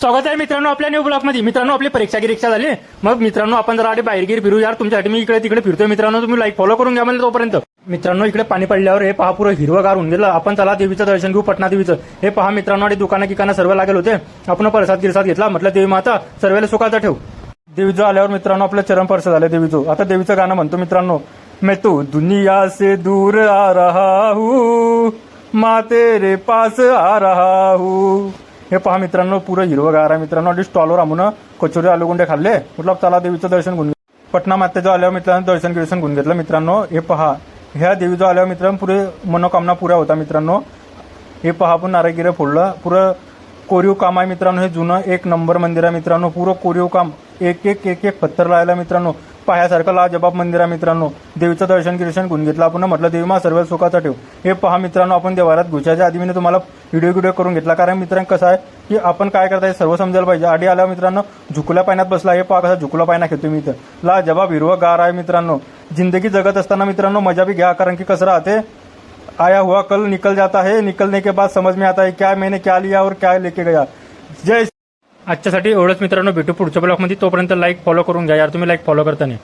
स्वागत आहे मित्रांनो आपल्या न्यू ब्लॉकमध्ये मित्रांनो आपली परीक्षा गिरीक्षा झाली. मग मित्रांनो आपण जरा आधी बाहेर गिर फिरू यार तुमच्यासाठी. मी इकडे तिकडे फिरतोय. मित्रांनो तुम्ही लाईक फॉलो करून घ्या म्हणजे तोपर्यंत. मित्रांनो इकडे पाणी पडल्यावर हे पहा पुरं हिरवगार होऊन गेलं. आपण चला देवीचं दर्शन घेऊ पटना देवीचं हे पहा मित्रांनो आणि दुकाना किकाना सर्व लागेल होते. आपण प्रसाद गिरसाद घेतला. म्हटलं देवी माता सर्वेला सुखाचा ठेव. देवीचं आल्यावर मित्रांनो आपलं चरण स्पर्श झालं देवीचं. आता देवीचं गाणं म्हणतो मित्रांनो. मैं तो दुनिया से दूर आ रहा हूँ माँ तेरे पास आ रहा हूँ. हे पहा मित्रांनो पुरं हिरवगार आहे मित्रांनो. आणि स्टॉलवर आमून कचोरी आलूगुंडे खाल्ले. मतलब चला देवीचं दर्शन घेऊन पटना मातेचं आल्यावर मित्रांनो दर्शन गिर्शन घेऊन घेतलं मित्रांनो. हे पहा ह्या देवीचं आल्यावर मित्रांनो पुरे मनोकामना पुऱ्या होता मित्रांनो. हे पहा आपण नारळगिरे फोडलं. पुरं कोरीव काम आहे मित्रांनो. हे जुनं एक नंबर मंदिर आहे मित्रांनो. पुरं कोरीव काम. एक एक एक एक पत्थर लायला मित्रांनो. पायासारखं लाजबाब मंदिर आहे मित्रांनो. देवीचं दर्शन गिर्शन घेऊन घेतलं. आपण म्हटलं देवी मा सर्व सुखाचा ठेव. हे पहा मित्रांनो आपण देवारात घुसायच्या आधी मी तुम्हाला व्हिडिओ व्हिडिओ करून घेतला. कारण मित्रांनो कसं आहे की आपण काय करताय सर्व समजायला पाहिजे. आधी आल्यावर मित्रांनो झुकल्या पाण्यात बसला हे पहा कसा झुकला पायना घेतो मी इथं. ला जबाब हिरवं गार आहे मित्रांनो. जिंदगी जगत असताना मित्रांनो मजा बी घ्या कारण की कसं राहते आया हुआ कल निकल जाता है निकलने के बाद समझ में आता है क्या मैंने क्या लिया और क्या लेके गया. जय आजच्यासाठी एवढंच मित्रांनो. भेटू पुढच्या ब्लॉगमध्ये. तोपर्यंत लाईक फॉलो करून घ्या यार. तुम्ही लाईक फॉलो करता नाही